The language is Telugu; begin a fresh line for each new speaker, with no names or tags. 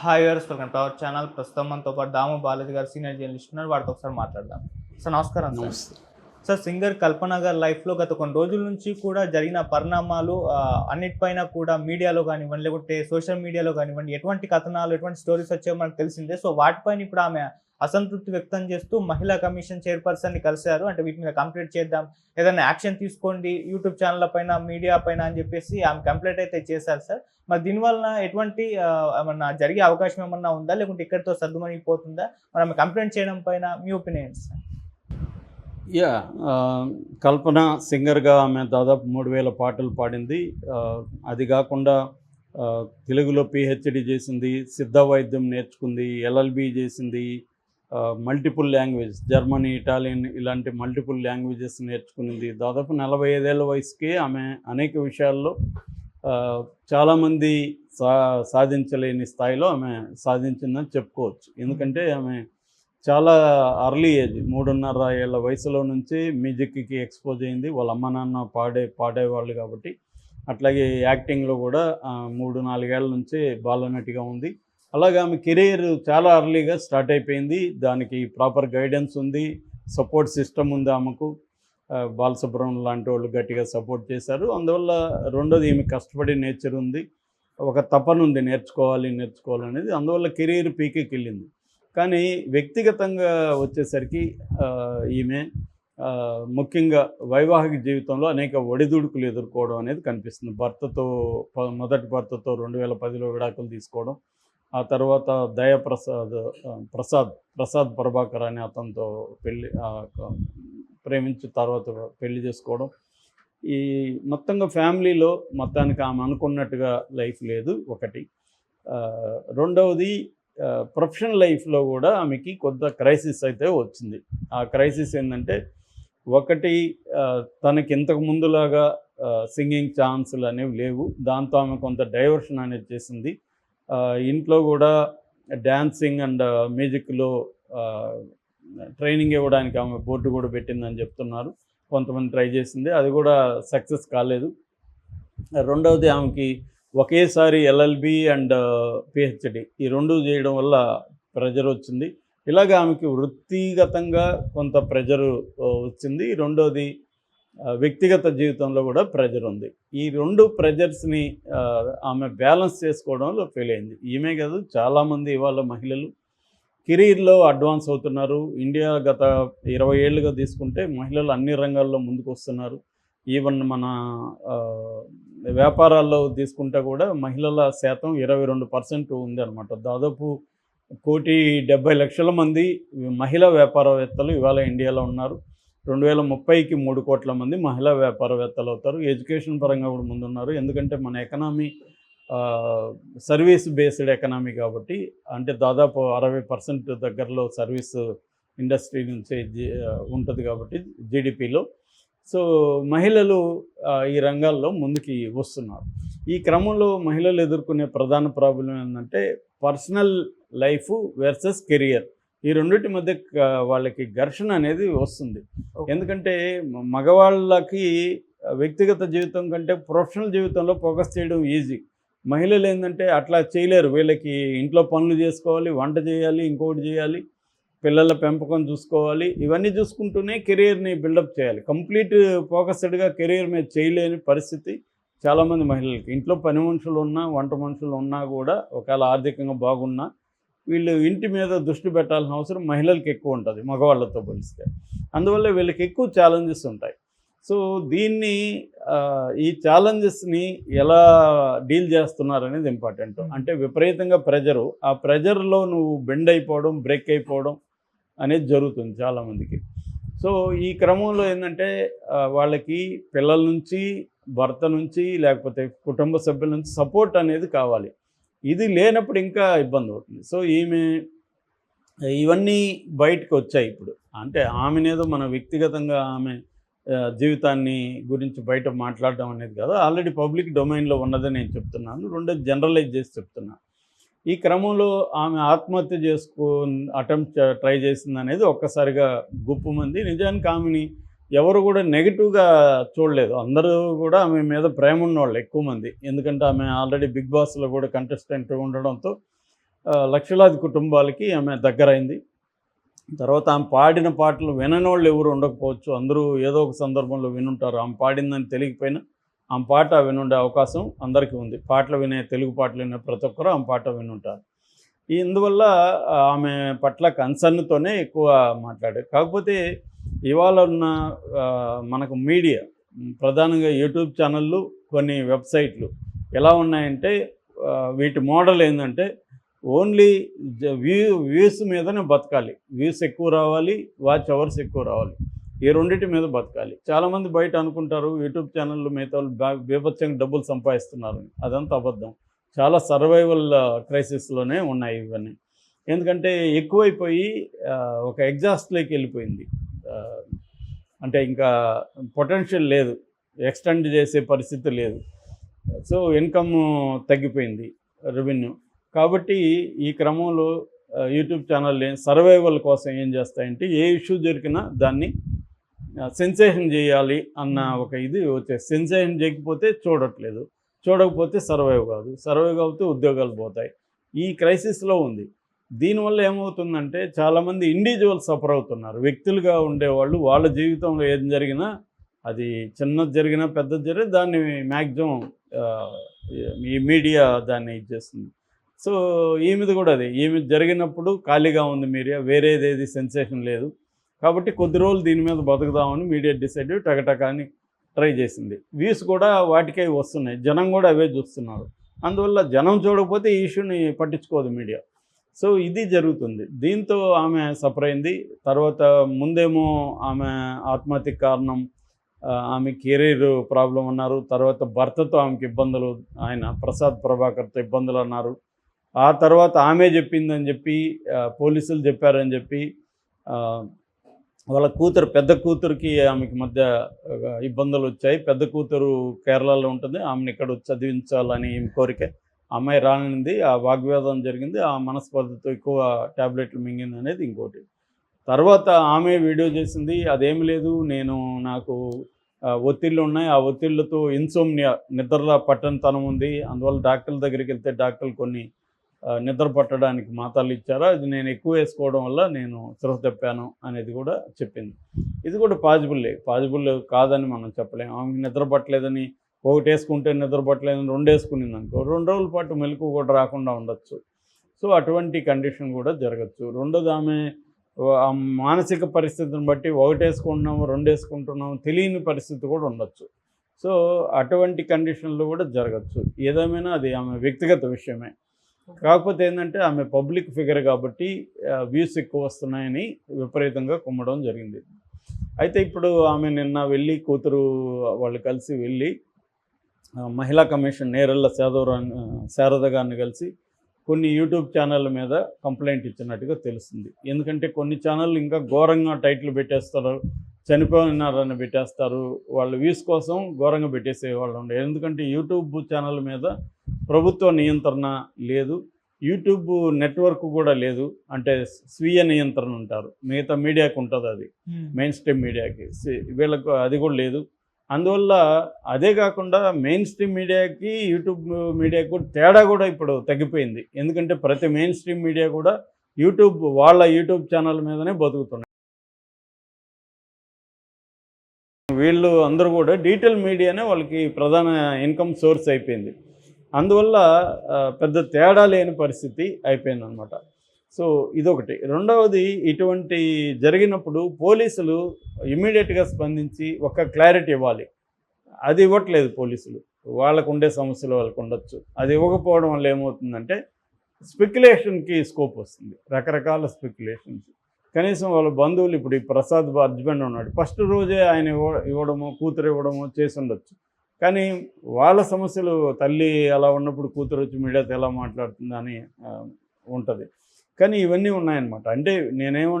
హాయ్ గారు వెల్కమ్ టు అవర్ ఛానల్ ప్రస్తుతం మనతో పాటు దాము బాలాజీ గారు సీనియర్ జర్నలిస్ట్ ఉన్నారు. వాటితో ఒకసారి మాట్లాడదాం. సార్ నమస్కారం
నమస్తే.
సార్ సింగర్ కల్పన గారి లైఫ్లో గత కొన్ని రోజుల నుంచి కూడా జరిగిన పరిణామాలు అన్నిటిపైన కూడా మీడియాలో కానివ్వండి లేకుంటే సోషల్ మీడియాలో కానివ్వండి ఎటువంటి కథనాలు ఎటువంటి స్టోరీస్ వచ్చాయో మనకు తెలిసిందే. సో వాటిపైన ఇప్పుడు ఆమె అసంతృప్తి వ్యక్తం చేస్తూ మహిళా కమిషన్ చైర్పర్సన్ని కలిశారు. అంటే వీటి మీద కంప్లీట్ చేద్దాం. ఏదైనా యాక్షన్ తీసుకోండి యూట్యూబ్ ఛానల్ పైన మీడియా పైన అని చెప్పేసి ఆమె కంప్లైంట్ అయితే చేశారు సార్. మరి దీనివల్ల ఎటువంటి ఏమన్నా జరిగే అవకాశం ఏమన్నా ఉందా? లేకుంటే ఇక్కడితో సర్దుమణిగిపోతుందా? మరి ఆమె కంప్లైంట్ చేయడం పైన మీ ఒపీనియన్ సార్
యా కల్పన సింగర్గా ఆమె దాదాపు మూడు వేల పాటలు పాడింది. అది కాకుండా తెలుగులో పిహెచ్డి చేసింది సిద్ధ వైద్యం నేర్చుకుంది ఎల్ఎల్బి చేసింది మల్టిపుల్ లాంగ్వేజ్ జర్మనీ ఇటాలియన్ ఇలాంటి మల్టిపుల్ లాంగ్వేజెస్ నేర్చుకునింది. దాదాపు నలభై ఐదేళ్ళ వయసుకే ఆమె అనేక విషయాల్లో చాలామంది సా సాధించలేని స్థాయిలో ఆమె సాధించిందని చెప్పుకోవచ్చు. ఎందుకంటే ఆమె చాలా అర్లీ ఏజ్ మూడున్నర ఏళ్ళ వయసులో నుంచి మ్యూజిక్కి ఎక్స్పోజ్ అయింది. వాళ్ళ అమ్మ నాన్న పాడే పాడేవాళ్ళు కాబట్టి అట్లాగే యాక్టింగ్లో కూడా మూడు నాలుగేళ్ళ నుంచి బాలనటిగా ఉంది. అలాగే ఆమె కెరీర్ చాలా అర్లీగా స్టార్ట్ అయిపోయింది. దానికి ప్రాపర్ గైడెన్స్ ఉంది సపోర్ట్ సిస్టమ్ ఉంది ఆమెకు. బాలసుబ్రహ్మణ్యం లాంటి వాళ్ళు గట్టిగా సపోర్ట్ చేశారు. అందువల్ల రెండోది ఈమె కష్టపడే నేచర్ ఉంది. ఒక తపన ఉంది నేర్చుకోవాలి నేర్చుకోవాలనేది. అందువల్ల కెరీర్ పీకి వెళ్ళింది కానీ వ్యక్తిగతంగా వచ్చేసరికి ఈమె ముఖ్యంగా వైవాహిక జీవితంలో అనేక ఒడిదుడుకులు ఎదుర్కోవడం అనేది కనిపిస్తుంది. భర్తతో మొదటి భర్తతో రెండు వేల పదిలో విడాకులు తీసుకోవడం ఆ తర్వాత దయాప్రసాద్ ప్రసాద్ ప్రసాద్ ప్రభాకర్ అనే అతనితో పెళ్ళి ప్రేమించి తర్వాత పెళ్ళి చేసుకోవడం. ఈ మొత్తంగా ఫ్యామిలీలో మొత్తానికి ఆమె అనుకున్నట్టుగా లైఫ్ లేదు ఒకటి. రెండవది ప్రొఫెషనల్ లైఫ్లో కూడా ఆమెకి కొంత క్రైసిస్ అయితే వచ్చింది. ఆ క్రైసిస్ ఏంటంటే ఒకటి తనకి ఇంతకు ముందులాగా సింగింగ్ ఛాన్సులు అనేవి లేవు. దాంతో ఆమె కొంత డైవర్షన్ అనేది చేసింది. ఇంట్లో కూడా డ్యాన్సింగ్ అండ్ మ్యూజిక్లో ట్రైనింగ్ ఇవ్వడానికి ఆమె బోర్డు కూడా పెట్టిందని చెప్తున్నారు. కొంతమంది ట్రై చేసింది. అది కూడా సక్సెస్ కాలేదు. రెండవది ఆమెకి ఒకేసారి ఎల్ఎల్బి అండ్ పిహెచ్డి ఈ రెండు చేయడం వల్ల ప్రెజర్ వచ్చింది. ఇలాగ ఆమెకి వృత్తిగతంగా కొంత ప్రెజరు వచ్చింది. రెండోది వ్యక్తిగత జీవితంలో కూడా ప్రెజర్ ఉంది. ఈ రెండు ప్రెజర్స్ని ఆమె బ్యాలెన్స్ చేసుకోవడంలో ఫెయిల్ అయింది. ఈమె కాదు చాలామంది ఇవాళ మహిళలు కెరీర్లో అడ్వాన్స్ అవుతున్నారు. ఇండియా గత ఇరవై ఏళ్ళుగా తీసుకుంటే మహిళలు అన్ని రంగాల్లో ముందుకు వస్తున్నారు ఈవెన్ మన వ్యాపారాల్లో తీసుకుంటే కూడా మహిళల శాతం ఇరవై రెండు పర్సెంట్ ఉందన్నమాట. దాదాపు కోటి డెబ్బై లక్షల మంది మహిళా వ్యాపారవేత్తలు ఇవాళ ఇండియాలో ఉన్నారు. రెండు వేల ముప్పైకి మూడు కోట్ల మంది మహిళా వ్యాపారవేత్తలు అవుతారు. ఎడ్యుకేషన్ పరంగా కూడా ముందున్నారు. ఎందుకంటే మన ఎకనామీ సర్వీస్ బేస్డ్ ఎకనామీ కాబట్టి అంటే దాదాపు అరవై పర్సెంట్ దగ్గరలో సర్వీస్ ఇండస్ట్రీ నుంచే ఉంటుంది కాబట్టి జీడిపిలో సో మహిళలు ఈ రంగాల్లో ముందుకి వస్తున్నారు. ఈ క్రమంలో మహిళలు ఎదుర్కొనే ప్రధాన ప్రాబ్లం ఏంటంటే పర్సనల్ లైఫ్ వర్సెస్ కెరియర్. ఈ రెండింటి మధ్య వాళ్ళకి ఘర్షణ అనేది వస్తుంది. ఎందుకంటే మగవాళ్ళకి వ్యక్తిగత జీవితం కంటే ప్రొఫెషనల్ జీవితంలో ఫోకస్ చేయడం ఈజీ. మహిళలు ఏంటంటే అట్లా చేయలేరు. వీళ్ళకి ఇంట్లో పనులు చేసుకోవాలి వంట చేయాలి ఇంకొకటి చేయాలి. పిల్లల పెంపకం చూసుకోవాలి. ఇవన్నీ చూసుకుంటూనే కెరీర్ని బిల్డప్ చేయాలి. కంప్లీట్ ఫోకస్డ్గా కెరీర్ మీద చేయలేని పరిస్థితి చాలామంది మహిళలకి. ఇంట్లో పని మనుషులు ఉన్నా వంట మనుషులు ఉన్నా కూడా ఒకవేళ ఆర్థికంగా బాగున్నా వీళ్ళు ఇంటి మీద దృష్టి పెట్టాల్సిన అవసరం మహిళలకు ఎక్కువ ఉంటుంది మగవాళ్ళతో పోలిస్తే. అందువల్ల వీళ్ళకి ఎక్కువ ఛాలెంజెస్ ఉంటాయి. సో దీన్ని ఈ ఛాలెంజెస్ని ఎలా డీల్ చేస్తున్నారు అనేది ఇంపార్టెంట్. అంటే విపరీతంగా ప్రెజరు. ఆ ప్రెజర్లో నువ్వు బెండ్ అయిపోవడం బ్రేక్ అయిపోవడం అనేది జరుగుతుంది చాలామందికి సో ఈ క్రమంలో ఏంటంటే వాళ్ళకి పిల్లల నుంచి భర్త నుంచి లేకపోతే కుటుంబ సభ్యుల నుంచి సపోర్ట్ అనేది కావాలి. ఇది లేనప్పుడు ఇంకా ఇబ్బంది అవుతుంది. సో ఈమె ఇవన్నీ బయటకు వచ్చాయి ఇప్పుడు. అంటే ఆమెనేదో మన వ్యక్తిగతంగా ఆమె జీవితాన్ని గురించి బయట మాట్లాడడం అనేది కాదు. ఆల్రెడీ పబ్లిక్ డొమైన్లో ఉన్నదని నేను చెప్తున్నాను. రెండోది జనరలైజ్ చేసి చెప్తున్నాను ఈ క్రమంలో ఆమె ఆత్మహత్య చేసుకో అటెంప్ట్ ట్రై చేసింది అనేది ఒక్కసారిగా గుప్పుమంది. నిజానికి ఆమెని ఎవరు కూడా నెగిటివ్గా చూడలేదు. అందరూ కూడా ఆమె మీద ప్రేమ ఉన్నవాళ్ళు ఎక్కువ మంది. ఎందుకంటే ఆమె ఆల్రెడీ బిగ్ బాస్లో కూడా కంటెస్టెంట్ ఉండడంతో లక్షలాది కుటుంబాలకి ఆమె దగ్గరైంది. తర్వాత ఆమె పాడిన పాటలు వినని వాళ్ళు ఎవరు ఉండకపోవచ్చు. అందరూ ఏదో ఒక సందర్భంలో వినుంటారు. ఆమె పాడిందని తెలియకపోయినా ఆ పాట వినుండే అవకాశం అందరికీ ఉంది. పాటలు వినే తెలుగు పాటలు వినే ప్రతి ఒక్కరూ ఆ పాట వినుంటారు. ఇందువల్ల ఆమె పట్ల కన్సర్న్తోనే ఎక్కువ మాట్లాడారు. కాకపోతే ఇవాళ ఉన్న మనకు మీడియా ప్రధానంగా యూట్యూబ్ ఛానళ్ళు కొన్ని వెబ్సైట్లు ఎలా ఉన్నాయంటే వీటి మోడల్ ఏంటంటే ఓన్లీ వ్యూ వ్యూస్ మీదనే బతకాలి. వ్యూస్ ఎక్కువ రావాలి వాచ్ అవర్స్ ఎక్కువ రావాలి. ఈ రెండింటి మీద బతకాలి. చాలామంది బయట అనుకుంటారు యూట్యూబ్ ఛానళ్ళు మిగతా బీభత్సంగా డబ్బులు సంపాదిస్తున్నారు అదంతా అబద్ధం. చాలా సర్వైవల్ క్రైసిస్లోనే ఉన్నాయి ఇవన్నీ. ఎందుకంటే ఎక్కువైపోయి ఒక ఎగ్జాస్ట్లోకి వెళ్ళిపోయింది. అంటే ఇంకా పొటెన్షియల్ లేదు. ఎక్స్టెండ్ చేసే పరిస్థితి లేదు. సో ఇన్కమ్ తగ్గిపోయింది రెవెన్యూ. కాబట్టి ఈ క్రమంలో యూట్యూబ్ ఛానల్ సర్వైవల్ కోసం ఏం చేస్తాయంటే ఏ ఇష్యూ దొరికినా దాన్ని సెన్సేషన్ చేయాలి అన్న ఒక ఇది వచ్చే సెన్సేషన్ చేయకపోతే చూడట్లేదు. చూడకపోతే సర్వైవ్ కాదు. సర్వైవ్ కాకపోతే ఉద్యోగాలు పోతాయి. ఈ క్రైసిస్లో ఉంది. దీనివల్ల ఏమవుతుందంటే చాలామంది ఇండివిజువల్ సఫర్ అవుతున్నారు. వ్యక్తులుగా ఉండేవాళ్ళు వాళ్ళ జీవితంలో ఏం జరిగినా అది చిన్నది జరిగినా పెద్దది జరిగినా దాన్ని మ్యాక్సిమం ఈ మీడియా దాన్ని ఇచ్చేస్తుంది సో ఈమెది కూడా అదే. ఈమె జరిగినప్పుడు ఖాళీగా ఉంది మీడియా వేరేది ఏది సెన్సేషన్ లేదు. కాబట్టి కొద్ది రోజులు దీని మీద బతుకుదామని మీడియా డిసైడ్ టకటక అని ట్రై చేసింది. వ్యూస్ కూడా వాటికే వస్తున్నాయి. జనం కూడా అవే చూస్తున్నారు. అందువల్ల జనం చూడకపోతే ఈ ఇష్యూని పట్టించుకోదు మీడియా సో ఇది జరుగుతుంది. దీంతో ఆమె సఫర్ అయింది. తర్వాత ముందేమో ఆమె ఆత్మహత్య కారణం ఆమె కెరీర్ ప్రాబ్లం అన్నారు. తర్వాత భర్తతో ఆమెకి ఇబ్బందులు ఆయన ప్రసాద్ ప్రభాకర్తో ఇబ్బందులు అన్నారు. ఆ తర్వాత ఆమె చెప్పిందని చెప్పి పోలీసులు చెప్పారని చెప్పి వాళ్ళ కూతురు పెద్ద కూతురికి ఆమెకి మధ్య ఇబ్బందులు వచ్చాయి. పెద్ద కూతురు కేరళలో ఉంటుంది. ఆమెను ఇక్కడ చదివించాలని ఈమె కోరిక అమ్మాయి రానింది. ఆ వాగ్వేదం జరిగింది. ఆ మనస్పర్ధతో ఎక్కువ ట్యాబ్లెట్లు మింగింది అనేది ఇంకోటి. తర్వాత ఆమె వీడియో చేసింది అదేమి లేదు నేను నాకు ఒత్తిళ్ళు ఉన్నాయి. ఆ ఒత్తిళ్ళతో ఇన్సోమ్నియా నిద్రలో పట్టనితనం ఉంది. అందువల్ల డాక్టర్ల దగ్గరికి వెళ్తే డాక్టర్లు కొన్ని నిద్ర పట్టడానికి మాతాలు ఇచ్చారా? అది నేను ఎక్కువ వేసుకోవడం వల్ల నేను శ్రద్ధ తప్పాను అనేది కూడా చెప్పింది. ఇది కూడా పాజిబుల్లే. పాజిబుల్ కాదని మనం చెప్పలేము ఆమెకి నిద్ర పట్టలేదని ఒకటి వేసుకుంటే నిద్ర పట్టలేదని రెండు వేసుకునింది అనుకో రెండు రోజుల పాటు మెలకు కూడా రాకుండా ఉండొచ్చు. సో అటువంటి కండిషన్ కూడా జరగచ్చు. రెండోది ఆమె ఆ మానసిక పరిస్థితిని బట్టి ఒకటి వేసుకుంటున్నాము రెండు వేసుకుంటున్నాము తెలియని పరిస్థితి కూడా ఉండొచ్చు. సో అటువంటి కండిషన్లు కూడా జరగచ్చు. ఏదేమైనా అది ఆమె వ్యక్తిగత విషయమే. కాకపోతే ఏంటంటే ఆమె పబ్లిక్ ఫిగర్ కాబట్టి వ్యూస్ ఎక్కువ వస్తున్నాయని విపరీతంగా కుమ్మడం జరిగింది. అయితే ఇప్పుడు ఆమె నిన్న వెళ్ళి కూతురు వాళ్ళు కలిసి వెళ్ళి మహిళా కమిషన్ నేరెళ్ళ శారదరాన్ని శారద గారిని కలిసి కొన్ని యూట్యూబ్ ఛానళ్ళ మీద కంప్లైంట్ ఇచ్చినట్టుగా తెలుస్తుంది. ఎందుకంటే కొన్ని ఛానళ్ళు ఇంకా ఘోరంగా టైటిల్ పెట్టేస్తారు చనిపోయినారని పెట్టేస్తారు వాళ్ళ వ్యూస్ కోసం ఘోరంగా పెట్టేసే వాళ్ళు ఉండే. ఎందుకంటే యూట్యూబ్ ఛానల్ మీద ప్రభుత్వ నియంత్రణ లేదు యూట్యూబ్ నెట్వర్క్ కూడా లేదు అంటే స్వీయ నియంత్రణ ఉంటారు. మిగతా మీడియాకు ఉంటుంది అది. మెయిన్ స్ట్రీమ్ మీడియాకి. వీళ్ళకు అది కూడా లేదు. అందువల్ల అదే కాకుండా మెయిన్ స్ట్రీమ్ మీడియాకి యూట్యూబ్ మీడియాకి కూడా తేడా కూడా ఇప్పుడు తగ్గిపోయింది. ఎందుకంటే ప్రతి మెయిన్ స్ట్రీమ్ మీడియా కూడా యూట్యూబ్ వాళ్ళ యూట్యూబ్ ఛానల్ మీదనే బతుకుతున్నాయి. వీళ్ళు అందరూ కూడా డీటెయిల్ మీడియానే వాళ్ళకి ప్రధాన ఇన్కమ్ సోర్స్ అయిపోయింది. అందువల్ల పెద్ద తేడా లేని పరిస్థితి అయిపోయింది అనమాట సో ఇదొకటి. రెండవది ఇటువంటి జరిగినప్పుడు పోలీసులు ఇమ్మీడియట్గా స్పందించి ఒక క్లారిటీ ఇవ్వాలి. అది ఇవ్వట్లేదు పోలీసులు. వాళ్ళకు ఉండే సమస్యలు వాళ్ళకు ఉండొచ్చు. అది ఇవ్వకపోవడం వల్ల ఏమవుతుందంటే స్పెక్యులేషన్కి స్కోప్ వస్తుంది. రకరకాల స్పెక్యులేషన్స్. కనీసం వాళ్ళ బంధువులు ఇప్పుడు ఈ ప్రసాద్ హస్బెండ్ ఉన్నాడు. ఫస్ట్ రోజే ఆయన ఇవ్వ ఇవ్వడము కూతురు ఇవ్వడము చేసి ఉండొచ్చు. కానీ వాళ్ళ సమస్యలు తల్లి అలా ఉన్నప్పుడు కూతురు వచ్చి మీడియాతో ఎలా మాట్లాడుతుందని ఉంటుంది. కానీ ఇవన్నీ ఉన్నాయన్నమాట. అంటే నేనేమంటే